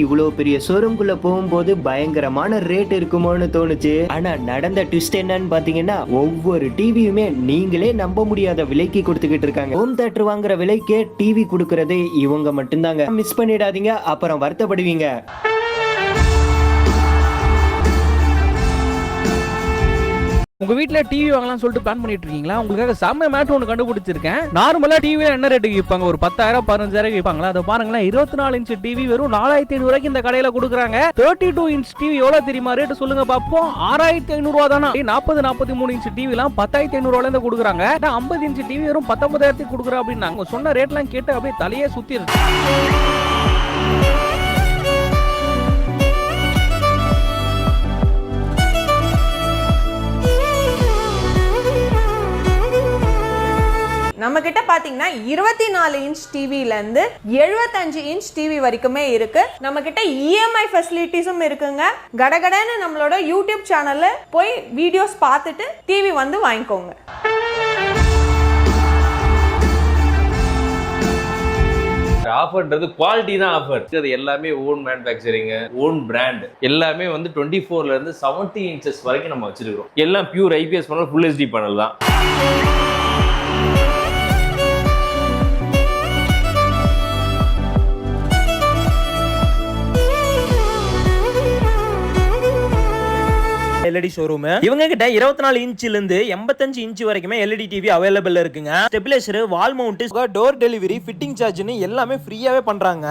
இவ்வளோ பெரிய ஷோரூம்குள்ள போகும்போது பயங்கரமான ரேட் இருக்குமோன்னு தோணுச்சு. ஆனா நடந்த ட்விஸ்ட் என்னன்னு பாத்தீங்கன்னா ஒவ்வொரு டிவியுமே நீங்களே நம்ப முடியாத விலைக்கு கொடுத்துக்கிட்டு இருக்காங்க. ஹோம் தேட்டர் வாங்குற விலைக்கே டிவி கொடுக்கறது இவங்க மட்டும்தாங்க. மிஸ் பண்ணிடாதீங்க அப்புறம் வருத்தப்படுவீங்க. உங்க வீட்டுல டிவி வாங்கலாம் சொல்லிட்டு பிளான் பண்ணிட்டு இருக்கீங்களா உங்களுக்காக செம்ம மேட் ஒன்று கண்டுபிடிச்சிருக்கேன். நார்மலா டிவில என்ன ரேட்டுக்கு விற்பாங்க ஒரு பத்தாயிரம் பதினஞ்சாயிரம் விற்பாங்களா அதை பாருங்களேன். இருபத்தி நாலு இன்ச் டிவி வெறும் நாலாயிரத்தி ஐநூறு ரூபாய்க்கு இந்த கடையில கொடுக்குறாங்க. தேர்ட்டி டூ இன்ச் டிவி எவ்வளவு தெரியுமா? ரேட்டு சொல்லுங்க பார்ப்போம். ஆறாயிரத்தி ஐநூறு ரூபா தானே நாற்பது நாற்பத்தி மூணு இன்ச் டிவி எல்லாம் பத்தாயிரத்தி ஐநூறு ரூபாயில இருந்து கொடுக்குறாங்க. ஐம்பது இன்ச் டிவி வெறும் பத்தொன்பதாயிரத்துக்கு கொடுக்குறா அப்படின்னாங்க. சொன்ன ரேட்லாம் கேட்டு அப்படியே தலையே சுத்தி இருக்கு நம்ம கிட்ட பாத்தீங்கன்னா இருபத்தி நாலு இன்ச் டிவில இருந்து எழுபத்தஞ்சு இன்ச் டிவி வரைக்குமே இருக்கு. நம்ம கிட்ட இஎம்ஐ ஃபெசிலிட்டிஸும் இருக்குங்க. கடகடன்னு நம்மளோட யூடியூப் சேனல்ல போய் வீடியோஸ் பார்த்துட்டு டிவி வந்து வாங்கிக்கோங்க. ஆஃபர்ன்றது குவாலிட்டி தான் ஆஃபர் அது எல்லாமே ஓன் மேனுஃபேக்சரிங் ஓன் பிராண்ட் எல்லாமே வந்து டுவெண்ட்டி ஃபோர்ல இருந்து செவன்டி இன்ச்சஸ் வரைக்கும் நம்ம வச்சிருக்கிறோம். எல்லாம் pure IPS panel full HD panel தான். எல்இடி ஷோரூம் இவங்க கிட்ட இருபத்தி நாலு இன்ச்ல இருந்து எண்பத்தஞ்சு இன்ச் வரைக்குமே எல்இடி டிவி அவைலபிள் இருக்குங்க. Stabiliser wall mount door delivery fitting சார்ஜ்னு எல்லாமே ஃப்ரீயாவே பண்றாங்க.